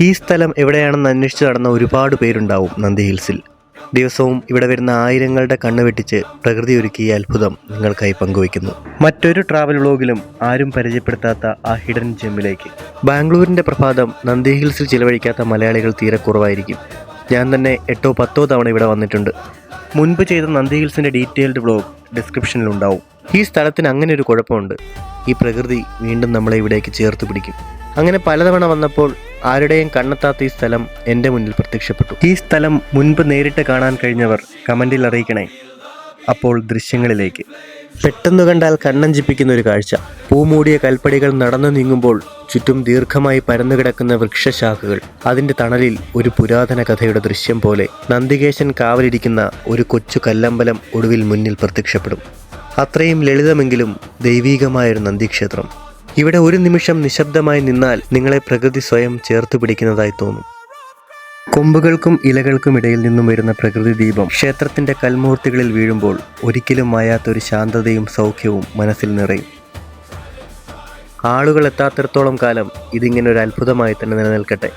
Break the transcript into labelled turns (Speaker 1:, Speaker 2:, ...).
Speaker 1: ഈ സ്ഥലം എവിടെയാണെന്ന് അന്വേഷിച്ച് നടന്ന ഒരുപാട് പേരുണ്ടാവും നന്ദി ഹിൽസിൽ. ദിവസവും ഇവിടെ വരുന്ന ആയിരങ്ങളുടെ കണ്ണ് വെട്ടിച്ച് പ്രകൃതി ഒരുക്കിയ അത്ഭുതം നിങ്ങൾക്കായി പങ്കുവയ്ക്കുന്നു. മറ്റൊരു ട്രാവൽ വ്ലോഗിലും ആരും പരിചയപ്പെടുത്താത്ത ആ ഹിഡൻ ജെമ്മിലേക്ക്. ബാംഗ്ലൂരിന്റെ പ്രഭാതം നന്ദി ഹിൽസിൽ ചിലവഴിക്കാത്ത മലയാളികൾ തീരെ കുറവായിരിക്കും. ഞാൻ തന്നെ എട്ടോ പത്തോ തവണ ഇവിടെ വന്നിട്ടുണ്ട്. മുൻപ് ചെയ്ത നന്ദി ഹിൽസിന്റെ ഡീറ്റെയിൽഡ് വ്ലോഗ് ഡിസ്ക്രിപ്ഷനിൽ ഉണ്ടാവും. ഈ സ്ഥലത്തിന് അങ്ങനെ ഒരു കുഴപ്പമുണ്ട്. ഈ പ്രകൃതി വീണ്ടും നമ്മളെ ഇവിടേക്ക് ചേർത്ത് പിടിക്കും. അങ്ങനെ പലതവണ വന്നപ്പോൾ ആരുടെയും കണ്ണെത്താത്ത ഈ സ്ഥലം എന്റെ മുന്നിൽ പ്രത്യക്ഷപ്പെട്ടു. ഈ സ്ഥലം മുൻപ് നേരിട്ട് കാണാൻ കഴിഞ്ഞവർ കമന്റിൽ അറിയിക്കണേ. അപ്പോൾ ദൃശ്യങ്ങളിലേക്ക്. പെട്ടെന്ന് കണ്ടാൽ കണ്ണഞ്ചിപ്പിക്കുന്ന ഒരു കാഴ്ച. പൂമൂടിയ കൽപ്പടികൾ നടന്നു നീങ്ങുമ്പോൾ ചുറ്റും ദീർഘമായി പരന്നുകിടക്കുന്ന വൃക്ഷശാഖകൾ. അതിന്റെ തണലിൽ ഒരു പുരാതന കഥയുടെ ദൃശ്യം പോലെ നന്ദികേശൻ കാവലിരിക്കുന്ന ഒരു കൊച്ചു കല്ലമ്പലം ഒടുവിൽ മുന്നിൽ പ്രത്യക്ഷപ്പെടും. അത്രയും ലളിതമെങ്കിലും ദൈവീകമായൊരു നന്ദിക്ഷേത്രം. ഇവിടെ ഒരു നിമിഷം നിശബ്ദമായി നിന്നാൽ നിങ്ങളെ പ്രകൃതി സ്വയം ചേർത്ത് പിടിക്കുന്നതായി തോന്നും. കൊമ്പുകൾക്കും ഇലകൾക്കും ഇടയിൽ നിന്നും വരുന്ന പ്രകൃതി ദീപം ക്ഷേത്രത്തിന്റെ കൽമൂർത്തികളിൽ വീഴുമ്പോൾ ഒരിക്കലും മായാത്തൊരു ശാന്തതയും സൗഖ്യവും മനസ്സിൽ നിറയും. ആളുകൾ എത്താത്തിടത്തോളം കാലം ഇതിങ്ങനെ ഒരു അത്ഭുതമായി തന്നെ നിലനിൽക്കട്ടെ.